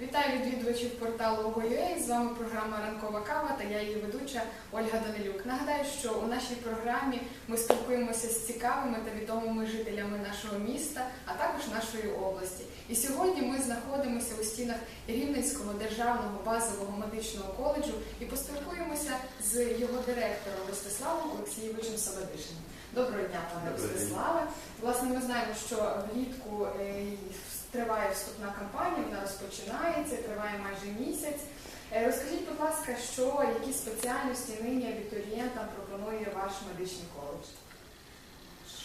Вітаю відвідувачів порталу Ого.ua. З вами програма Ранкова кава та я її ведуча Ольга Данилюк. Нагадаю, що у нашій програмі ми спілкуємося з цікавими та відомими жителями нашого міста, а також нашої області. І сьогодні ми знаходимося у стінах Рівненського державного базового медичного коледжу і поспілкуємося з його директором Ростиславом Олексійовичем Савадишиним. Доброго дня, пане. Ростиславе. Власне, ми знаємо, що влітку е, триває вступна кампанія, вона розпочинається, триває майже місяць. Е, Розкажіть, будь ласка, що які спеціальності нині абітурієнтам пропонує ваш медичний коледж?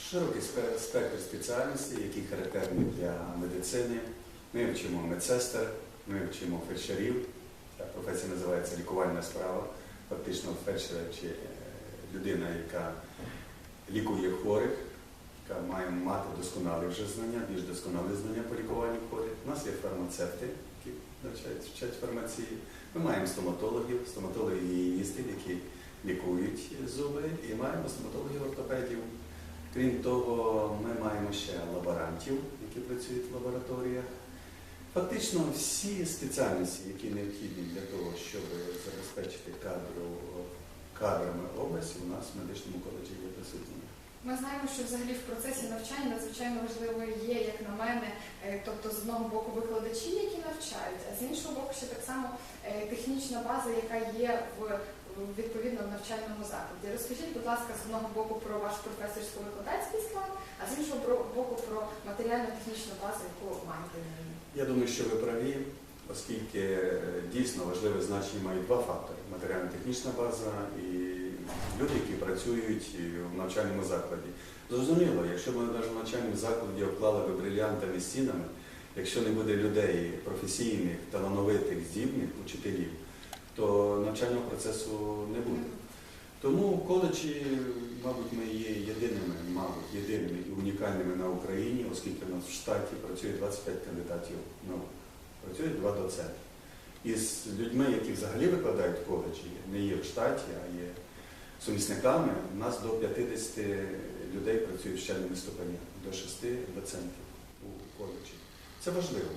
Широкий спектр спеціальностей, які характерні для медицини. Ми вчимо медсестер, ми вчимо фельдшерів. Ця професія називається лікувальна справа. Фактично фельдшер чи е, людина, яка лікує хворих, яка має мати досконалі вже знання, більш досконалі знання по лікуванню хворих. У нас є фармацевти, які навчають вчать фармації. Ми маємо стоматологів, стоматологів гігієністів, які лікують зуби, і маємо стоматологів ортопедів. Крім того, ми маємо ще лаборантів, які працюють в лабораторіях. Фактично всі спеціальності, які необхідні для того, щоб забезпечити кадру, кадрами області, у нас в медичному коледжі є присутні. Ми знаємо, що взагалі в процесі навчання надзвичайно важливою є, як на мене, е, тобто з одного боку викладачі, які навчають, а з іншого боку, ще так само е, технічна база, яка є в відповідно в навчальному закладі. Розкажіть, будь ласка, з одного боку про ваш професорсько-викладацький склад, а з іншого боку про матеріально-технічну базу, яку маєте. Я думаю, що ви праві, оскільки е, дійсно важливе значення мають два фактори: матеріально-технічна база і люди, які працюють в навчальному закладі. Зрозуміло, якщо ми навіть в навчальному закладі обклали би брилянтами стінами, якщо не буде людей професійних, талановитих, здібних учителів, то навчального процесу не буде. Тому коледжі, мабуть, ми є єдиними, мабуть, єдиними і унікальними на Україні, оскільки у нас в штаті працює 25 кандидатів наук, працює два доценти. І з людьми, які взагалі викладають в коледжі, не є в штаті, а є сумісниками, у нас до 50 людей працюють в вченими ступенях, до 6 доцентів у коледжі. Це важливо.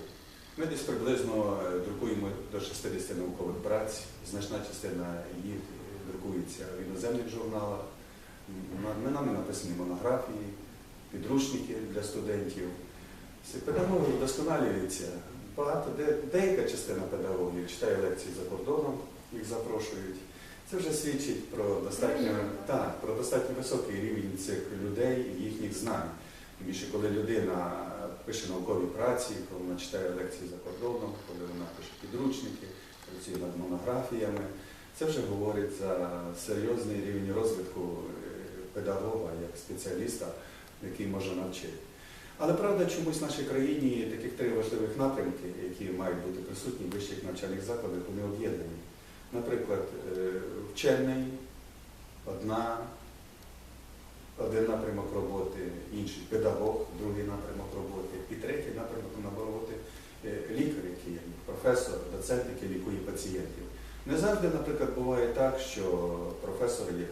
Ми десь приблизно е, друкуємо до 60 наукових праць, значна частина їх друкується в іноземних журналах. М, на- Нами написані монографії, підручники для студентів. Педагоги вдосконалюються. Багато, де, деяка частина педагогів читає лекції за кордоном, їх запрошують. Це вже свідчить про достатньо, так, про достатньо високий рівень цих людей і їхніх знань. Тим більше, коли людина пише наукові праці, коли вона читає лекції за кордоном, коли вона пише підручники, працює над монографіями, це вже говорить за серйозний рівень розвитку е, педагога як спеціаліста, який може навчити. Але правда, чомусь в нашій країні таких три важливих напрямки, які мають бути присутні в вищих навчальних закладах, вони об'єднані. Наприклад, е, вчений, одна, один напрямок роботи, інший педагог, другий напрямок роботи, і третій напрямок роботи е, лікар, який є професор, доцент, який лікує пацієнтів. Не завжди, наприклад, буває так, що професор є,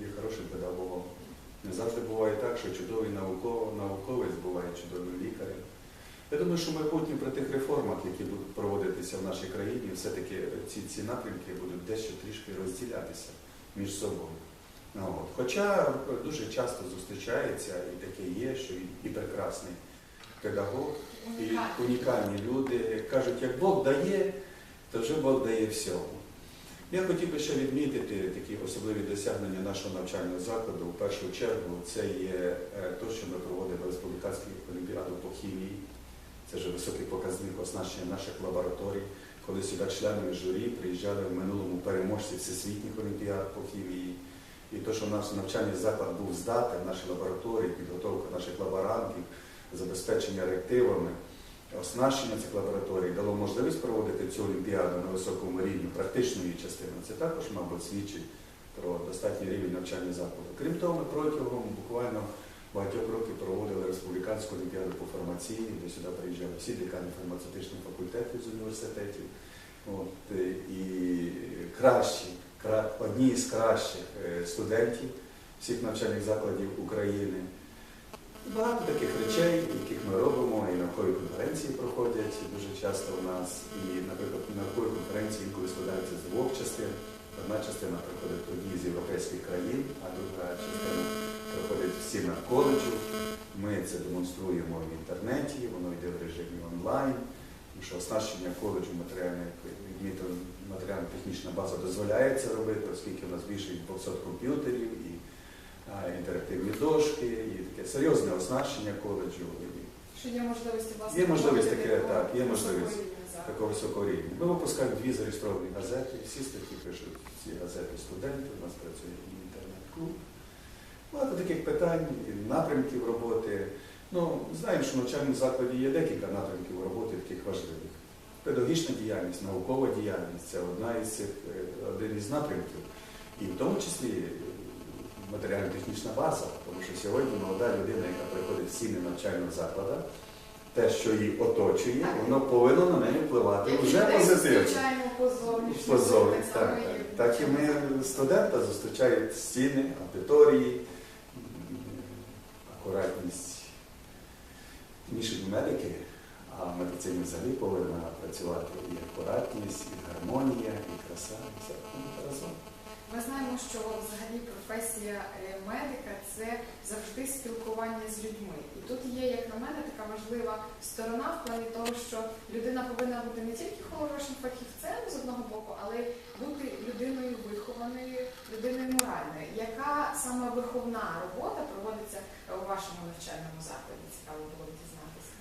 є хорошим педагогом. Не завжди буває так, що чудовий науковець буває чудовим лікарем. Я думаю, що майбутнє при тих реформах, які будуть проводитися в нашій країні, все-таки ці, ці напрямки будуть дещо трішки розділятися між собою. Ну, от. Хоча дуже часто зустрічається і таке є, що і, і прекрасний педагог, і унікальні люди кажуть, як Бог дає, то вже Бог дає всьому. Я хотів би ще відмітити такі особливі досягнення нашого навчального закладу. У першу чергу це є е, те, що ми проводимо республіканську олімпіаду по хімії. Це вже високий показник оснащення наших лабораторій, коли сюди членами журі приїжджали в минулому переможці всесвітніх олімпіад по хімії. І те, що наш навчальний заклад був здатен, наші лабораторії, підготовка наших лаборантів, забезпечення реактивами, оснащення цих лабораторій дало можливість проводити цю олімпіаду на високому рівні практичної частини. Це також, мабуть, свідчить про достатній рівень навчання закладу. Крім того, ми протягом буквально багатьох років проводили республіканську олімпіаду по фармації, де сюди приїжджали всі декани фармацевтичних факультетів з університетів. От, е, і кращі, кра- одні з кращих е, студентів всіх навчальних закладів України. Багато таких речей, яких ми робимо, і наукові конференції проходять дуже часто у нас. І, наприклад, наукові конференції інколи складаються з двох частин. Одна частина приходить тоді з європейських країн, а друга частина приходить всі на коледжу. Ми це демонструємо в інтернеті, воно йде в режимі онлайн, тому що оснащення коледжу матеріально-технічна база дозволяє це робити, оскільки у нас більше 200 комп'ютерів і інтерактивні дошки, і таке серйозне оснащення коледжу. Що є можливість Є можливість таке, так, є можливість такого високого рівня. Ми випускаємо дві зареєстровані газети, всі статті пишуть ці газети студенти, у нас працює інтернет-клуб. Багато таких питань, напрямків роботи. Ну, знаємо, що в навчальному закладі є декілька напрямків роботи таких важливих. Педагогічна діяльність, наукова діяльність це одна із цих, е, один із напрямків. І в тому числі матеріально-технічна база, тому що сьогодні молода людина, яка приходить в стіни навчального закладу, те, що її оточує, воно повинно на неї впливати вже позитивно. по. Так і ми студента зустрічають стіни, аудиторії, акуратність. Тим медики, а в медицині взагалі повинна працювати і акуратність, і гармонія, і краса, і все разом. Ми знаємо, що взагалі професія е, медика це завжди спілкування з людьми. І тут є, як на мене, така важлива сторона в плані того, що людина повинна бути не тільки хорошим фахівцем з одного боку, але й бути людиною вихованою, людиною моральною. Яка саме виховна робота проводиться у вашому навчальному закладі? Цікаво було дізнатися.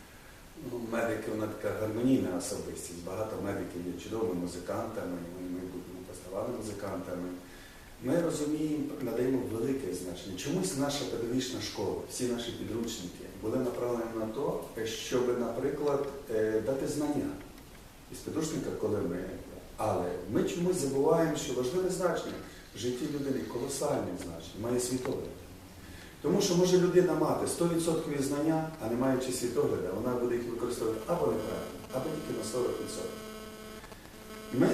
Ну, медики, вона така гармонійна особистість. Багато медиків є чудовими музикантами, вони майбутніми поставали музикантами. Ми розуміємо, надаємо велике значення. Чомусь наша педагогічна школа, всі наші підручники були направлені на те, щоб, наприклад, е, дати знання із підручника, коли ми. Але ми чомусь забуваємо, що важливе значення в житті людини колосальне значення, має світогляд. Тому що може людина мати 100% знання, а не маючи світогляда, вона буде їх використовувати або неправильно, або тільки на 40%. Ми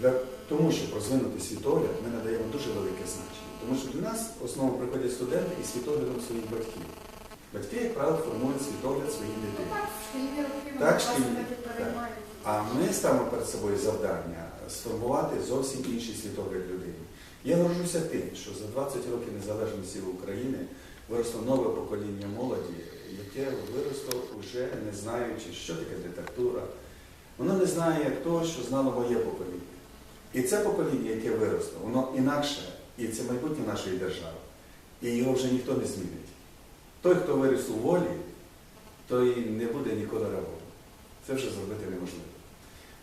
для тому, щоб розвинути світогляд, ми надаємо дуже велике значення. Тому що до нас в основному приходять студенти із світоглядом своїх батьків. Батьки, як правило, формують світогляд своїх дітей. так, шкільні Так, А ми ставимо перед собою завдання сформувати зовсім інший світогляд людини. Я горжуся тим, що за 20 років незалежності України виросло нове покоління молоді, яке виросло вже не знаючи, що таке диктатура. Воно не знає того, що знало моє покоління. І це покоління, яке виросло, воно інакше, і це майбутнє нашої держави. І його вже ніхто не змінить. Той, хто виріс у волі, той не буде ніколи рабом. Це вже зробити неможливо.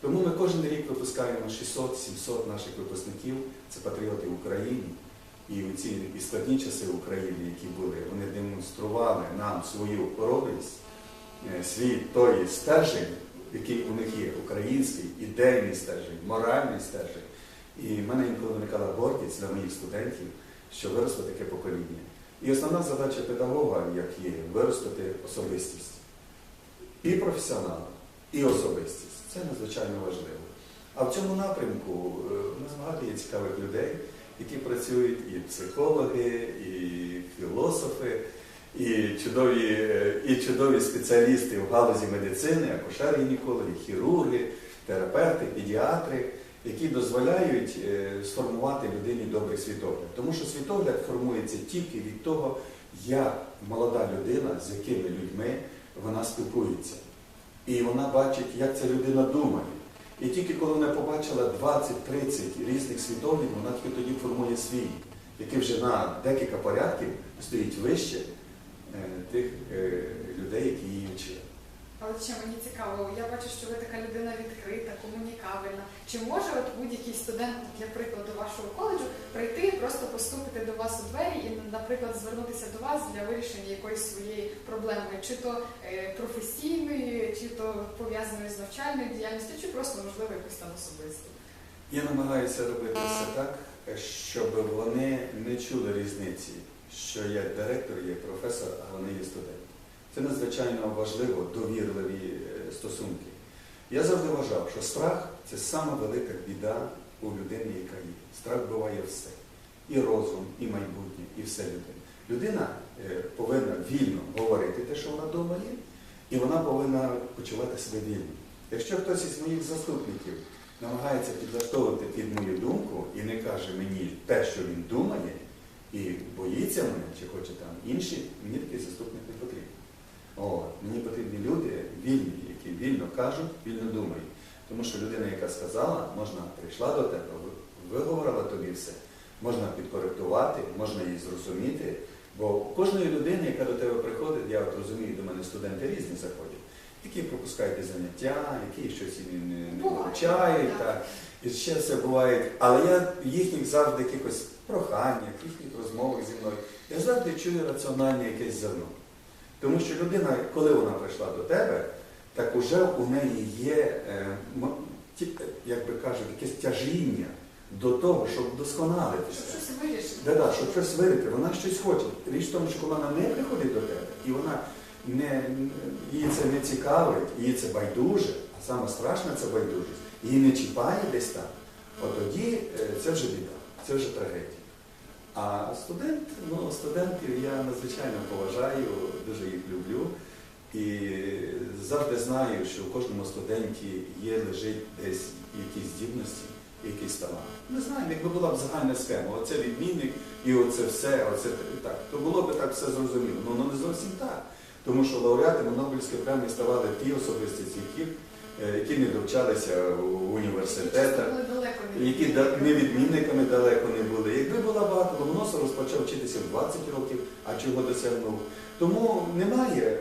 Тому ми кожен рік випускаємо 600-700 наших випускників, це патріоти України. І у ці і складні часи України, які були, вони демонстрували нам свою хоробрість, е, свій той стержень, який у них є, український, ідейний стержень, моральний стержень. І в мене інколи виникала гордість для моїх студентів, що виросло таке покоління. І основна задача педагога, як є, виростити особистість. І професіонала, і особистість. Це надзвичайно важливо. А в цьому напрямку е, нас багато є цікавих людей, які працюють і психологи, і філософи, і чудові, е, і чудові спеціалісти в галузі медицини, акушер-гінекологи, хірурги, терапевти, педіатри, які дозволяють е, сформувати людині добрий світогляд. Тому що світогляд формується тільки від того, як молода людина, з якими людьми вона спілкується. І вона бачить, як ця людина думає. І тільки коли вона побачила 20-30 різних світоглядів, вона тільки тоді формує свій, який вже на декілька порядків стоїть вище е, тих е, людей, які її вчили. Але ще мені цікаво, я бачу, що ви така людина відкрита, комунікабельна. Чи може от будь-який студент, для прикладу вашого коледжу, прийти і просто поступити до вас у двері і, наприклад, звернутися до вас для вирішення якоїсь своєї проблеми, чи то е, професійної, чи то пов'язаної з навчальною діяльністю, чи просто можливо якось там особисто? Я намагаюся робити все так, щоб вони не чули різниці, що я директор, є професор, а вони є студент. Це надзвичайно важливо, довірливі е, стосунки. Я завжди вважав, що страх це сама велика біда у людини, яка є. Страх буває все. І розум, і майбутнє, і все людини. Людина е, повинна вільно говорити те, що вона думає, і вона повинна почувати себе вільно. Якщо хтось із моїх заступників намагається підлаштовувати під мою думку і не каже мені те, що він думає, і боїться мене, чи хоче там інші, мені такий заступник. О, мені потрібні люди вільні, які вільно кажуть, вільно думають. Тому що людина, яка сказала, можна прийшла до тебе, виговорила тобі все, можна підкоректувати, можна її зрозуміти. Бо у кожної людини, яка до тебе приходить, я от розумію, до мене студенти різні заходять, які пропускають заняття, які щось і не, вивчають, і ще все буває. Але я в їхніх завжди якихось проханнях, їхніх розмовах зі мною, я завжди чую раціональне якесь зерно. Тому що людина, коли вона прийшла до тебе, так уже у неї є, е, як би кажуть, якесь тяжіння до того, щоб вдосконалитися. Щоб щось вирішити. Да, да, щоб щось вирити, вона щось хоче. Річ в тому, що коли вона не приходить до тебе, і вона не, її це не цікавить, їй це байдуже, а саме страшне це байдужість, її не чіпає десь там, от тоді е, це вже біда, це вже трагедія. А студент, ну, студентів я надзвичайно поважаю, дуже їх люблю. І завжди знаю, що в кожному студенті є лежить десь якісь здібності, якийсь талант. Не знаю, якби була б загальна схема, оце відмінник і оце все, оце так, то було б так все зрозуміло. Ну, ну не зовсім так. Тому що лауреатами Нобелівської премії ставали ті особистості, які, е, які не довчалися в університетах, які не відмінниками далеко не були. Багато, Ломоносов розпочав вчитися в 20 років, а чого досягнув. Тому немає.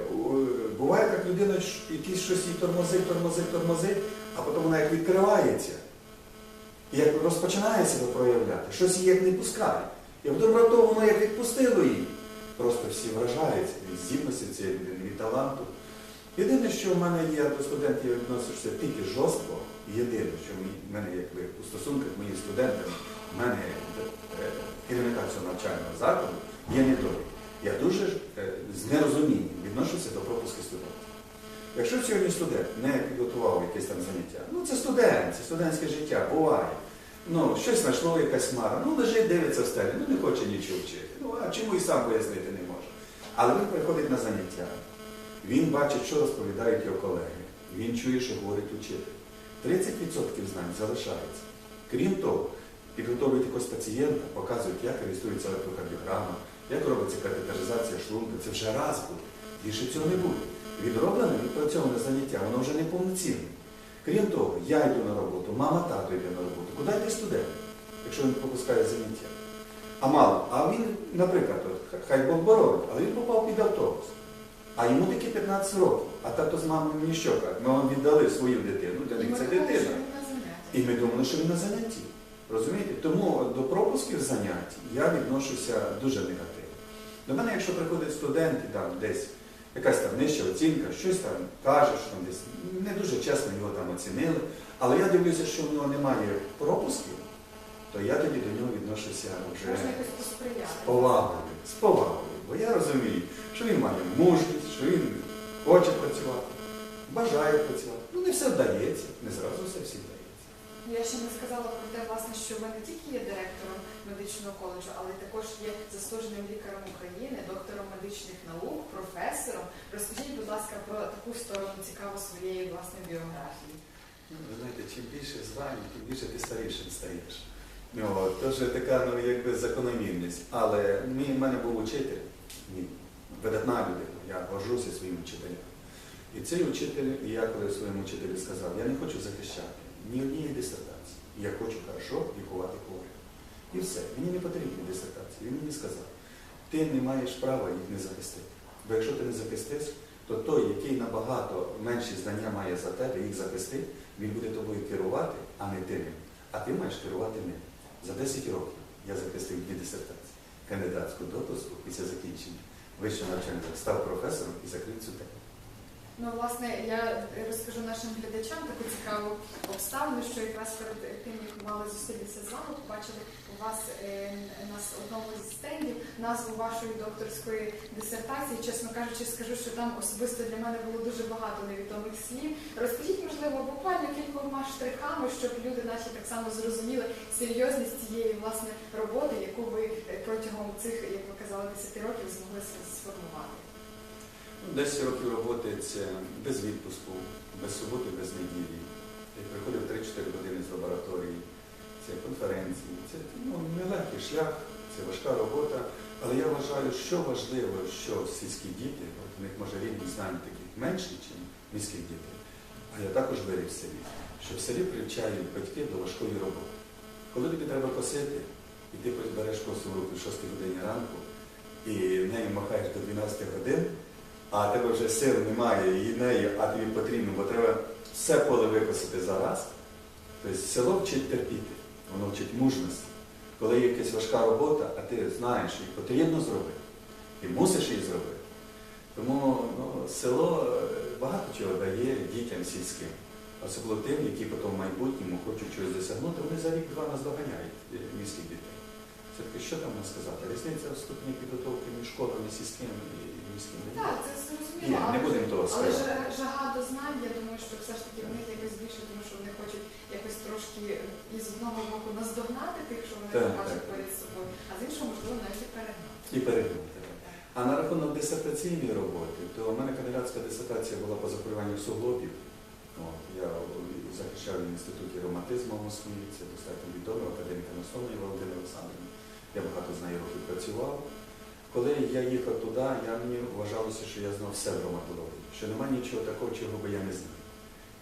Буває так людина, якийсь щось їй тормозить, тормозить, тормозить, а потім вона як відкривається. Як розпочинає себе проявляти, щось її як не пускає. І потім раптово воно як відпустило її. Просто всі вражаються від здібності цієї від таланту. Єдине, що в мене є до студентів відносишся тільки жорстко. Єдине, що в мене, якби у стосунках з моїми студентами, в мене керівника цього навчального закладу є недолік. Я дуже з нерозумінням відношуся до пропуску студентів. Якщо сьогодні студент не підготував якесь там заняття, ну це студент, це студентське життя, буває. Ну, щось знайшло, якась мара, ну лежить, дивиться в стелі, ну не хоче нічого вчити. Ну, а чому і сам пояснити не може? Але він приходить на заняття, він бачить, що розповідають його колеги, він чує, що говорить учитель. 30% знань залишається. Крім того, підготовлюють якогось пацієнта, показують, як реєструється електрокардіограма, як робиться катетеризація шлунка. Це вже раз буде. Більше цього не буде. Відроблене, відпрацьоване заняття, воно вже не повноцінне. Крім того, я йду на роботу, мама тато йде на роботу. Куди йде студент, якщо він пропускає заняття? А мало, а він, наприклад, от, хай Бог боронить, але він попав під автобус. А йому тільки 15 років. А тато з мамою мені що кажуть? Ми вам віддали свою дитину, для них це дитина. І ми думали, що він на занятті. Розумієте? Тому до пропусків занять я відношуся дуже негативно. До мене, якщо приходить студент і там десь якась там нижча оцінка, щось там каже, що там десь не дуже чесно його там оцінили, але я дивлюся, що в нього немає пропусків, то я тоді до нього відношуся вже з повагою, з повагою. Бо я розумію, що він має мужність, що він хоче працювати, бажає працювати. Ну не все вдається, не зразу все всі вдається. Я ще не сказала про те, власне, що ви не тільки є директором медичного коледжу, але також є заслуженим лікарем України, доктором медичних наук, професором. Розкажіть, будь ласка, про таку сторону цікаву своєї власної біографії. Ви знаєте, чим більше звань, тим більше ти старішим стаєш. Ну, Тож така ну, якби закономірність. Але мій, в мене був учитель, мій, видатна людина, я горжуся своїм вчителем. І цей учитель, і я коли своєму вчителю сказав, я не хочу захищати ні однієї дисертації. Я хочу хорошо лікувати хворих. І все, мені не потрібні дисертації. Він мені сказав, ти не маєш права їх не захистити. Бо якщо ти не захистиш, то той, який набагато менші знання має за тебе, їх захистить, він буде тобою керувати, а не ти. А ти маєш керувати ним. За 10 років я захистив дві дисертації, кандидатську допуску після закінчення вищого навчання, став професором і закрив цю тему. Ну, власне, я розкажу нашим глядачам таку цікаву обставину, що якраз перед тим, як мали зустрітися з вами, побачили у вас е, на одному зі стендів назву вашої докторської дисертації. Чесно кажучи, скажу, що там особисто для мене було дуже багато невідомих слів. Розкажіть, можливо, буквально кількома штрихами, щоб люди наші так само зрозуміли серйозність цієї власне роботи, яку ви е, протягом цих, як ви казали, 10 років змогли сформувати. Ну, 10 років роботи це без відпуску, без суботи, без неділі. Я приходив 3-4 години з лабораторії, це конференції, це ну, нелегкий шлях, це важка робота. Але я вважаю, що важливо, що сільські діти, от у них може рівень знань таких менший, ніж міських дітей, а я також виріс в селі, що в селі привчають батьки до важкої роботи. Коли тобі треба косити, і ти береш косу в руку в 6 годині ранку, і нею махаєш до 12 годин, а тебе вже сил немає і неї, а тобі потрібно, бо треба все поле викосити за раз. Тобто село вчить терпіти, воно вчить мужності. Коли є якась важка робота, а ти знаєш, її потрібно зробити, ти мусиш її зробити. Тому ну, село е, багато чого дає дітям сільським, особливо тим, які потім в майбутньому хочуть чогось досягнути, вони за рік-два наздоганяють е, міських дітей. Все-таки що там сказати? Різниця в ступені підготовки між школами сільським і міським. Так, це зрозуміло. Ні, не будемо того Але сказати. ж- жага до знань, я думаю, що все ж таки в них якось більше, тому що вони хочуть якось трошки із одного боку наздогнати тих, що вони Так, бачать так. перед собою, а з іншого, можливо, навіть і перегнати. І перегнути. А на рахунок дисертаційної роботи, то в мене кандидатська дисертація була по захворюванню суглобів. От, я захищав в інституті ревматизму в Москві, це достатньо відомий академік Анастомії Володимир Олександрівна. Я багато з нею років працював. Коли я їхав туди, я мені вважалося, що я знав все в ревматології, що немає нічого такого, чого би я не знав.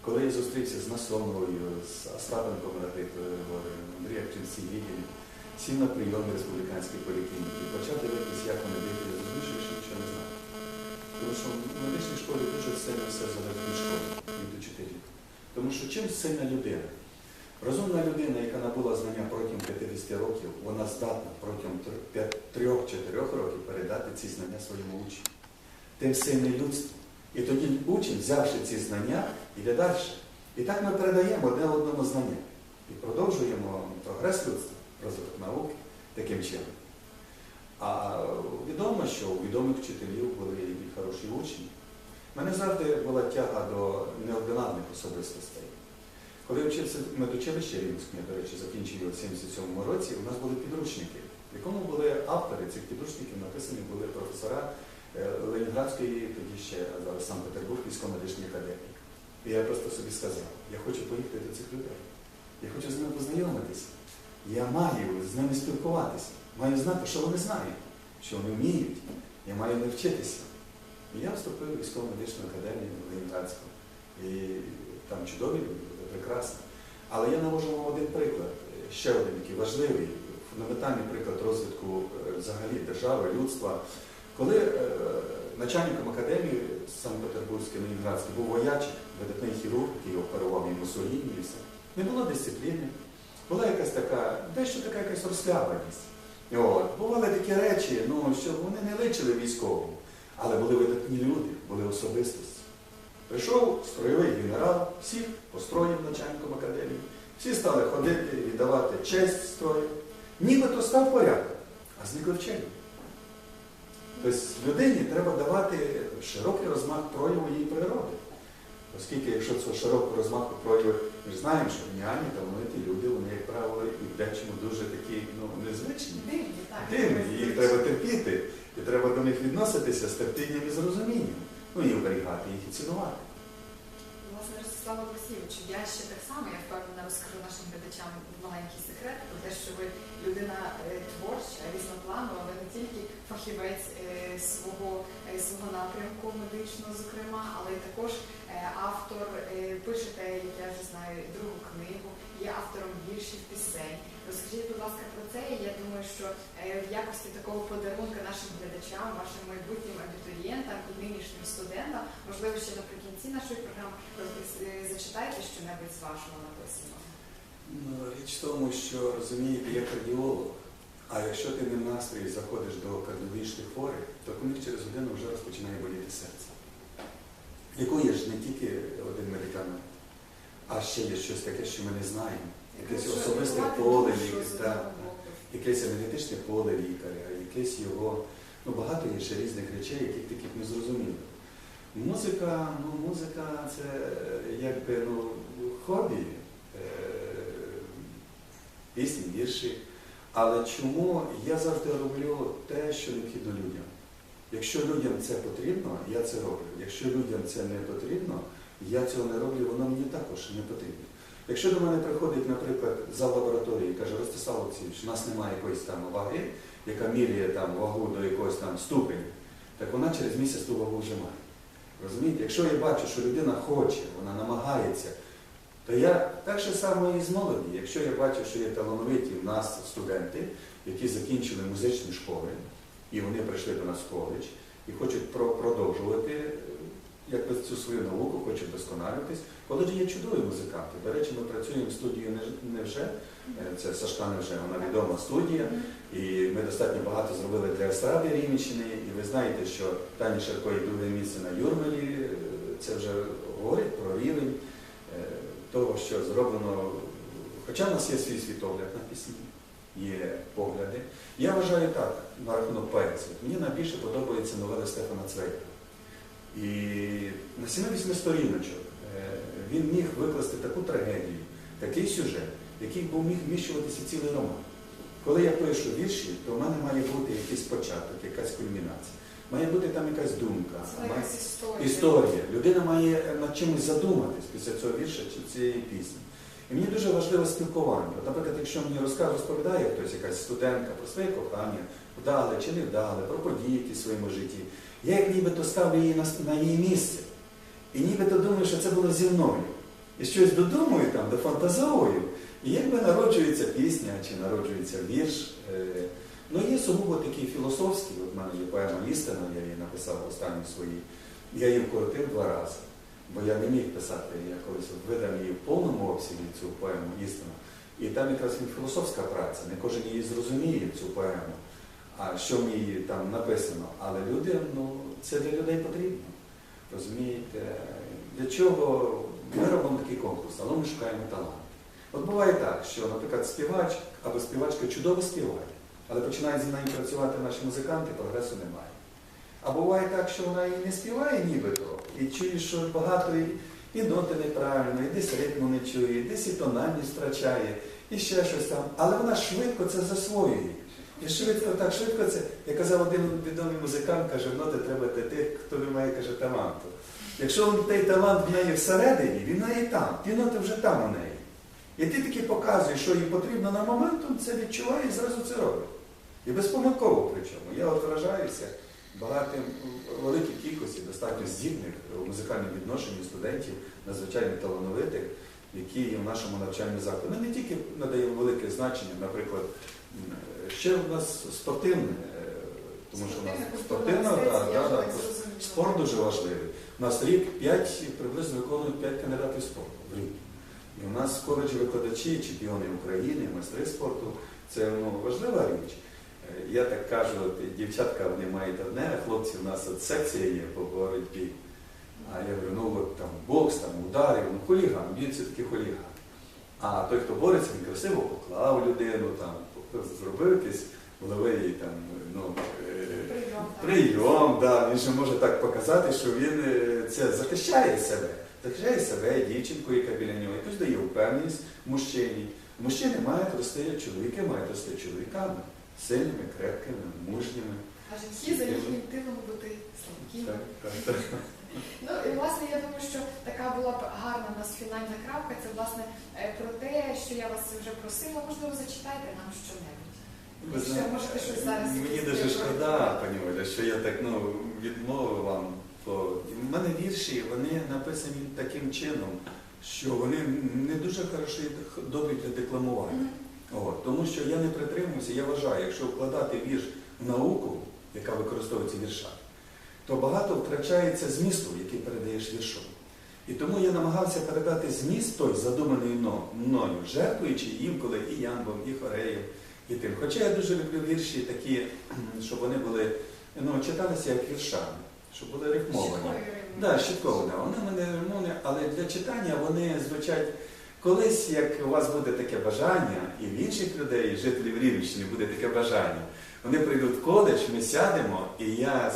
Коли я зустрівся з Насоновою, з Остапенком Григорієм, Андрієм Ченсігідіним, сів на прийомі республіканської поліклініки, почав дивитися, як вони дихають, я зрозумів, що нічого не знаю. Тому що в медичній школі дуже сильно все залежить від школи, від учителів. Тому що чим сильна людина? Розумна людина, яка набула знання протягом 50 років, вона здатна протягом 3-4 років передати ці знання своєму учню. Тим сильне людство. І тоді учень, взявши ці знання, йде далі. І так ми передаємо одне одному знання. І продовжуємо прогрес людства, розвиток науки таким чином. А відомо, що у відомих вчителів були і хороші учні. У мене завжди була тяга до неординарних особистостей. Коли я вчився в медучилищі Рівненському, я, до речі, закінчив в 77-му році, у нас були підручники, в якому були автори цих підручників, написані були професора е, Ленінградської, тоді ще зараз Санкт-Петербург, військово-медичної академії. І я просто собі сказав, я хочу поїхати до цих людей. Я хочу з ними познайомитися. Я маю з ними спілкуватися. Маю знати, що вони знають, що вони вміють. Я маю навчитися. І я вступив у військово-медичну академію Ленінградську. І там чудові люди, прекрасно. Але я навожу вам один приклад, е, ще один такий важливий, фундаментальний приклад розвитку е, взагалі держави, людства. Коли е, начальником академії Санкт-Петербурзької Ленінградської був воячик, видатний хірург, який оперував і Мусоліні, і все. Не було дисципліни, була якась така, дещо така якась розслабленість. От. Бували такі речі, ну, що вони не личили військовим, але були видатні люди, були особистості. Прийшов строєвий генерал, всіх построїв начальником академії, всі стали ходити, віддавати честь строю. Нібито став порядок, а зникли вчені. Тобто людині треба давати широкий розмах прояву її природи. Оскільки, якщо це широкого розмаху прояви, ми ж знаємо, що геніальні талановиті люди, вони, як правило, і в дечому дуже такі ну, незвичні. Дивні. Дивні, їх треба терпіти, і треба до них відноситися з терпінням і з розумінням. Ну і оберігати їх і цінувати. Власне, Ростислав Олексійович, я ще так само, я впевнена, розкажу нашим глядачам маленький секрет про те, що ви людина е, творча, різнопланова, ви не тільки фахівець е, свого, е, свого напрямку медичного, зокрема, але й також автор, пишете, як я вже знаю, другу книгу, є автором віршів, пісень. Розкажіть, будь ласка, про це. І я думаю, що е, в якості такого подарунка нашим глядачам, вашим майбутнім абітурієнтам і нинішнім студентам, можливо, ще наприкінці нашої програми е, зачитайте щонебудь з вашого написаного. Ну, річ в тому, що розумієте, я кардіолог, а якщо ти не в настрої заходиш до кардіологічних хворих, то них через годину вже розпочинає боліти серце. Лікуєш не тільки один медикамент, а ще є щось таке, що ми не знаємо. Якесь особисте поле лікаря, якесь енергетичне поле лікаря, якесь його, ну багато є ще різних речей, яких таких не зрозуміло. Музика, ну музика це якби ну, хобі, пісні, вірші. Але чому я завжди роблю те, що необхідно людям? Якщо людям це потрібно, я це роблю. Якщо людям це не потрібно, я цього не роблю, воно мені також не потрібно. Якщо до мене приходить, наприклад, за лабораторії і каже, Ростислав Олексійович, у нас немає якоїсь там ваги, яка міряє там вагу до якогось там ступеня, так вона через місяць ту вагу вже має. Розумієте? Якщо я бачу, що людина хоче, вона намагається, то я так же само і з молоді. Якщо я бачу, що є талановиті в нас студенти, які закінчили музичні школи, і вони прийшли до нас в коледж і хочуть продовжувати якби цю свою науку, хочуть досконалюватись. В коледжі є чудові музиканти. До речі, ми працюємо в студії «Неж- Невже, Е, це Сашка Невже, вона відома студія. І ми достатньо багато зробили для естради Рівненщини. І ви знаєте, що Тані Шарко і друге місце на Юрмалі. Е, Це вже говорить про рівень е, того, що зроблено. Хоча в нас є свій світогляд на пісні, є погляди. Я вважаю так на рахунок поезії. Мені найбільше подобається новели Стефана Цвейка. І на 70 сторіночок е, він міг викласти таку трагедію, такий сюжет, який був міг вміщуватися цілий роман. Коли я пишу вірші, то в мене має бути якийсь початок, якась кульмінація. Має бути там якась думка, має- історія. історія. Людина має над чимось задуматись після цього вірша чи цієї пісні. І мені дуже важливе спілкування. От, наприклад, якщо мені розказ розповідає хтось, якась студентка про своє кохання, вдале чи не вдале, про події які в своєму житті, я як нібито ставлю її на, на її місце. І нібито думаю, що це було зі мною. І щось додумую там, дофантазовую, і якби народжується пісня чи народжується вірш. Е, Ну, є сугубо такий філософський, от в мене є поема Істина, я її написав в останній своїй. Я її вкоротив два рази, бо я не міг писати, я колись видав її в повному обсязі цю поему Істина. І там якраз філософська праця, не кожен її зрозуміє, цю поему, а що ній там написано. Але люди, ну, це для людей потрібно. Розумієте, для чого ми робимо такий конкурс, але ми шукаємо талант. От буває так, що, наприклад, співач або співачка чудово співає, але починають з нею працювати наші музиканти, прогресу немає. А буває так, що вона і не співає нібито, і чує, що багато і ноти неправильно, і десь ритму не чує, і десь і тональність втрачає, і ще щось там. Але вона швидко це засвоює. І швидко, так швидко це, як казав один відомий музикант, каже, ноти треба для тих, хто не має, каже, таланту. Якщо той талант в неї всередині, він в неї там, ті ноти вже там у неї. І ти таки показуєш, що їй потрібно на моментум, це відчуває і зразу це робить. І безпомилково причому. Я от вражаюся багатим великій кількості достатньо здібних у музикальному відношенні студентів, надзвичайно талановитих, які є в нашому навчальному закладі. Ми не тільки надаємо велике значення, наприклад, ще в нас спортивне, е, тому що в нас спортивна, спорт дуже важливий. У нас рік 5, приблизно виконують 5 кандидатів спорту в рік. І у нас в коледжі викладачі, чемпіони України, майстри спорту. Це ну, важлива річ. Е, Я так кажу, дівчатка вони мають одне, а хлопці у нас от секція є по боротьбі. А я говорю, ну от там бокс, там ударів, ну хуліган, він це таки хуліган. А той, хто бореться, він красиво поклав людину, там, зробив якийсь головий там, ну, е, Прийом. да, він же може так показати, що він е, це захищає себе. Захищає себе, дівчинку, яка біля нього, якось дає впевненість мужчині. Мужчини мають рости, чоловіки мають рости чоловіками, сильними, крепкими, мужніми. А жінки за їхнім тилом бути слабкими. Ну і власне я думаю, що така була б гарна у нас фінальна крапка. Це власне е, про те, що я вас вже просила, можливо, зачитайте нам щонебудь. Можете щось зараз Мені дуже шкода, пані Оля, що я так ну, відмовив вам. Бо в мене вірші вони написані таким чином, що вони не дуже хороші, добрі для декламування. От, тому що я не притримуюся, я вважаю, якщо вкладати вірш в науку, яка використовується в віршах, то багато втрачається змісту, який передаєш віршом. І тому я намагався передати зміст той, задуманий мною, жертвуючи інколи і ямбом, і хореєм, і тим. Хоча я дуже люблю вірші такі, щоб вони були, ну, читалися як віршами, щоб були рифмовані. Да, щитково, да. Вони мене не- але для читання вони звучать. Колись, як у вас буде таке бажання, і в інших людей, жителів Рівненщини, буде таке бажання, вони прийдуть в коледж, ми сядемо, і я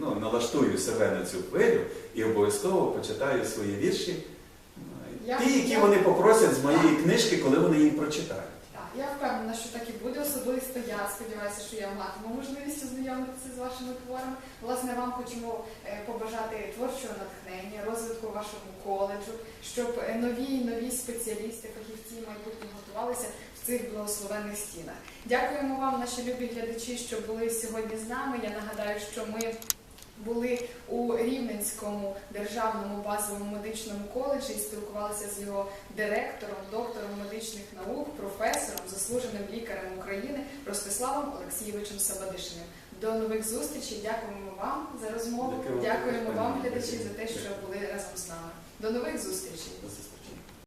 ну, налаштую себе на цю хвилю і обов'язково почитаю свої вірші, Я- ті, які я- вони попросять з моєї книжки, коли вони її прочитають. Так, Я впевнена, що так і буде. Особисто я сподіваюся, що я матиму можливість ознайомитися з вашими творами. Власне, вам хочемо е, побажати творчого натхнення, розвитку вашого коледжу, щоб е, нові нові спеціалісти, фахівці майбутні готувалися цих благословенних стінах. Дякуємо вам, наші любі глядачі, що були сьогодні з нами. Я нагадаю, що ми були у Рівненському державному базовому медичному коледжі і спілкувалися з його директором, доктором медичних наук, професором, заслуженим лікарем України Ростиславом Олексійовичем Сабадишиним. До нових зустрічей. Дякуємо вам за розмову. Дякуємо вам, глядачі, за те, що були разом з нами. До нових зустрічей.